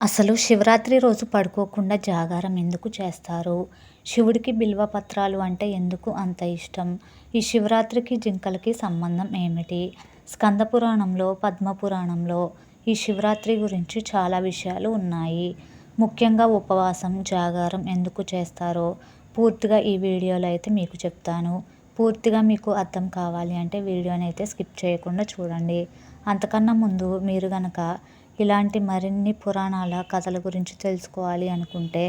అసలు శివరాత్రి రోజు పడుకోకుండా జాగారం ఎందుకు చేస్తారు? శివుడికి బిల్వ పత్రాలు అంటే ఎందుకు అంత ఇష్టం? ఈ శివరాత్రికి జింకలకి సంబంధం ఏమిటి? స్కంద పురాణంలో పద్మ పురాణంలో ఈ శివరాత్రి గురించి చాలా విషయాలు ఉన్నాయి. ముఖ్యంగా ఉపవాసం జాగారం ఎందుకు చేస్తారో పూర్తిగా ఈ వీడియోలో అయితే మీకు చెప్తాను. పూర్తిగా మీకు అర్థం కావాలి అంటే వీడియోని అయితే స్కిప్ చేయకుండా చూడండి. అంతకన్నా ముందు మీరు కనుక ఇలాంటి మరిన్ని పురాణాల కథల గురించి తెలుసుకోవాలి అనుకుంటే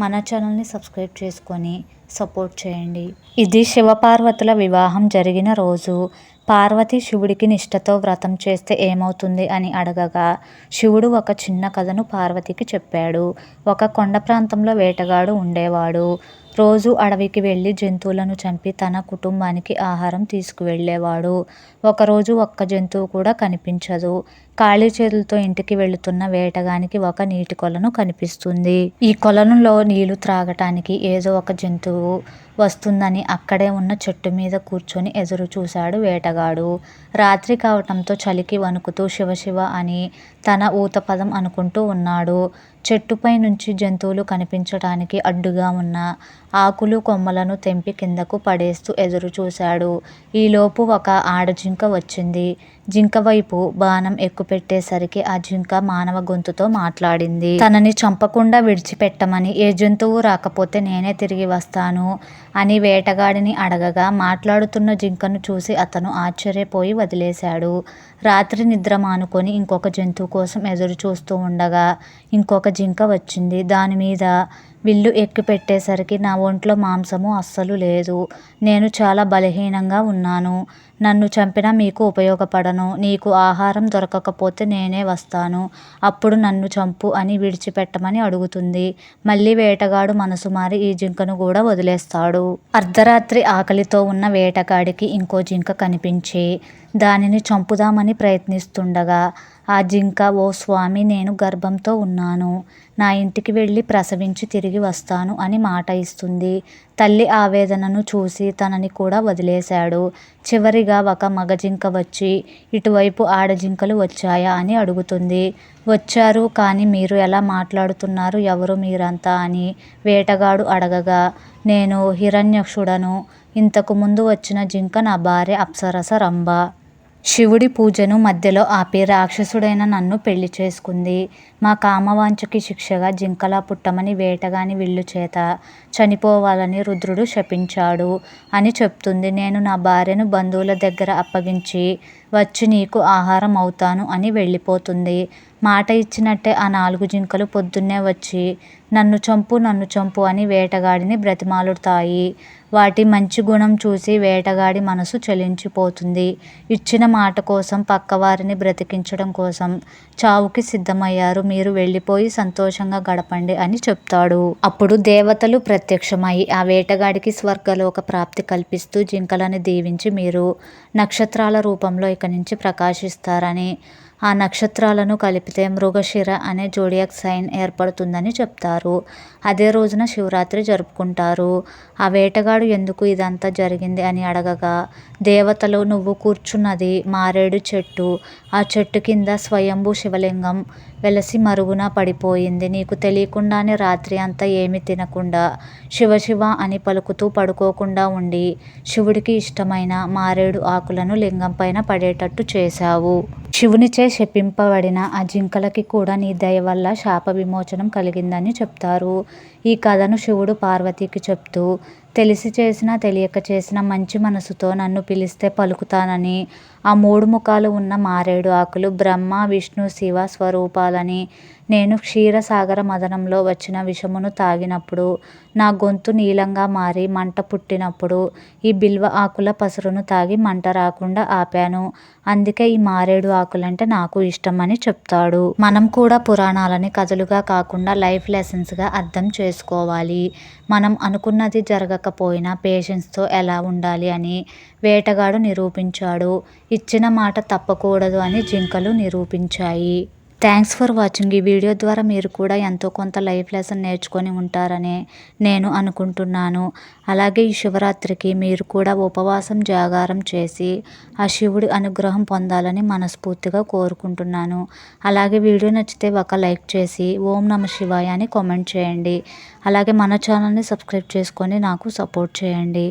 మన ఛానల్ని సబ్స్క్రైబ్ చేసుకొని సపోర్ట్ చేయండి. ఇది శివపార్వతుల వివాహం జరిగిన రోజు. పార్వతి శివుడికి నిష్టతో వ్రతం చేస్తే ఏమవుతుంది అని అడగగా శివుడు ఒక చిన్న కథను పార్వతికి చెప్పాడు. ఒక కొండ ప్రాంతంలో వేటగాడు ఉండేవాడు. రోజు అడవికి వెళ్ళి జంతువులను చంపి తన కుటుంబానికి ఆహారం తీసుకువెళ్ళేవాడు. ఒకరోజు ఒక్క జంతువు కూడా కనిపించదు. ఖాళీ చేతులతో ఇంటికి వెళుతున్న వేటగానికి ఒక నీటి కొలను కనిపిస్తుంది. ఈ కొలనులో నీళ్ళు త్రాగటానికి ఏదో ఒక జంతువు వస్తుందని అక్కడే ఉన్న చెట్టు మీద కూర్చొని ఎదురు చూశాడు వేటగాడు. రాత్రి కావటంతో చలికి వణుకుతూ శివశివ అని తన ఊతపదం అనుకుంటూ ఉన్నాడు. చెట్టుపై నుంచి జంతువులు కనిపించటానికి అడ్డుగా ఉన్న ఆకులు కొమ్మలను తెంపి కిందకు పడేస్తూ ఎదురు చూశాడు. ఈలోపు ఒక ఆడజింక వచ్చింది. జింక వైపు బాణం ఎక్కుపెట్టేసరికి ఆ జింక మానవ గొంతుతో మాట్లాడింది. తనని చంపకుండా విడిచిపెట్టమని ఏ జంతువు రాకపోతే నేనే తిరిగి వస్తాను. అని వేటగాడిని అడగగా మాట్లాడుతున్న జింకను చూసి అతను ఆశ్చర్యపోయి వదిలేశాడు. రాత్రి నిద్ర మానుకొని ఇంకొక జంతువు కోసం ఎదురు చూస్తూ ఉండగా ఇంకొక జింక వచ్చింది దాని మీద. విల్లు ఎక్కుపెట్టేసరికి నా ఒంట్లో మాంసము అస్సలు లేదు. నేను చాలా బలహీనంగా ఉన్నాను. నన్ను చంపినా మీకు ఉపయోగపడను నీకు ఆహారం దొరకకపోతే నేనే వస్తాను. అప్పుడు నన్ను చంపు అని విడిచిపెట్టమని అడుగుతుంది. మళ్ళీ వేటగాడు మనసు మారి ఈ జింకను కూడా వదిలేస్తాడు. అర్ధరాత్రి ఆకలితో ఉన్న వేటగాడికి ఇంకో జింక కనిపించి దానిని చంపుదామని ప్రయత్నిస్తుండగా ఆ జింక ఓ స్వామి నేను గర్భంతో ఉన్నాను. నా ఇంటికి వెళ్ళి ప్రసవించి తిరిగి వస్తాను అని మాట ఇస్తుంది. తల్లి ఆవేదనను చూసి తనని కూడా వదిలేశాడు. చివరిగా ఒక మగ జింక వచ్చి ఇటువైపు ఆడజింకలు వచ్చాయా? అని అడుగుతుంది. వచ్చారు కానీ మీరు ఎలా మాట్లాడుతున్నారు? ఎవరు మీరంతా? అని వేటగాడు అడగగా నేను హిరణ్యక్షుడను. ఇంతకు ముందు వచ్చిన జింక నా భార్య అప్సరస రంభ. శివుడి పూజను మధ్యలో ఆపి రాక్షసుడైన నన్ను పెళ్ళి చేసుకుంది. మా కామవాంఛకి శిక్షగా జింకలా పుట్టమని వేటగాని విల్లు చేత చనిపోవాలని రుద్రుడు శపించాడు అని చెప్తుంది. నేను నా భార్యను బంధువుల దగ్గర అప్పగించి వచ్చి నీకు ఆహారం అవుతాను అని వెళ్ళిపోతుంది. మాట ఇచ్చినట్టే ఆ నాలుగు జింకలు పొద్దున్నే వచ్చి నన్ను చంపు నన్ను చంపు అని వేటగాడిని బ్రతిమాలుతాయి. వాటి మంచి గుణం చూసి వేటగాడి మనసు చలించిపోతుంది. ఇచ్చిన మాట కోసం పక్కవారిని బ్రతికించడం కోసం చావుకి సిద్ధమయ్యారు. మీరు వెళ్ళిపోయి సంతోషంగా గడపండి అని చెప్తాడు. అప్పుడు దేవతలు ప్రత్యక్షమై ఆ వేటగాడికి స్వర్గలోక ప్రాప్తి కల్పిస్తూ జింకలను దీవించి మీరు నక్షత్రాల రూపంలో ఇక నుంచి ప్రకాశిస్తారని ఆ నక్షత్రాలను కలిపితే మృగశిర అనే జోడియాక్ సైన్ ఏర్పడుతుందని చెప్తారు. అదే రోజున శివరాత్రి జరుపుకుంటారు. ఆ వేటగాడు ఎందుకు ఇదంతా జరిగింది అని అడగగా దేవతలు నువ్వు కూర్చున్నది మారేడు చెట్టు. ఆ చెట్టు కింద స్వయంభూ శివలింగం. వెలసి మరుగున పడిపోయింది. నీకు తెలియకుండానే రాత్రి అంతా ఏమి తినకుండా శివశివ అని పలుకుతూ పడుకోకుండా ఉండి శివుడికి ఇష్టమైన మారేడు ఆకులను లింగం పైన పడేటట్టు చేశావు. శివునిచే శపింపబడిన ఆ జింకలకి కూడా నీ దయ వల్ల శాప విమోచనం కలిగిందని చెప్తారు. ఈ కథను శివుడు పార్వతికి చెప్తూ తెలిసి చేసినా తెలియక చేసిన మంచి మనసుతో నన్ను పిలిస్తే పలుకుతానని ఆ మూడు ముఖాలు ఉన్న మారేడు ఆకులు బ్రహ్మ విష్ణు శివ స్వరూపాలని నేను క్షీరసాగర మదనంలో వచ్చిన విషమును తాగినప్పుడు నా గొంతు నీలంగా మారి మంట పుట్టినప్పుడు ఈ బిల్వ ఆకుల పసరును తాగి మంట రాకుండా ఆపాను. అందుకే ఈ మారేడు ఆకులంటే నాకు ఇష్టం అని చెప్తాడు. మనం కూడా పురాణాలని కథలుగా కాకుండా లైఫ్ లెసన్స్గా అర్థం చేసుకోవాలి. మనం అనుకున్నది జరగకపోయినా పేషెన్స్తో ఎలా ఉండాలి అని వేటగాడు నిరూపించాడు. ఇచ్చిన మాట తప్పకూడదు అని జింకలు నిరూపించాయి. థ్యాంక్స్ ఫర్ వాచింగ్ ఈ వీడియో ద్వారా మీరు కూడా ఎంతో కొంత లైఫ్ లెసన్ నేర్చుకొని ఉంటారని నేను అనుకుంటున్నాను. అలాగే ఈ శివరాత్రికి మీరు కూడా ఉపవాసం జాగారం చేసి ఆ శివుడి అనుగ్రహం పొందాలని మనస్ఫూర్తిగా కోరుకుంటున్నాను. అలాగే వీడియో నచ్చితే ఒక లైక్ చేసి ఓం నమ శివాయ అని కామెంట్ చేయండి. అలాగే మన ఛానల్ని సబ్స్క్రైబ్ చేసుకొని నాకు సపోర్ట్ చేయండి.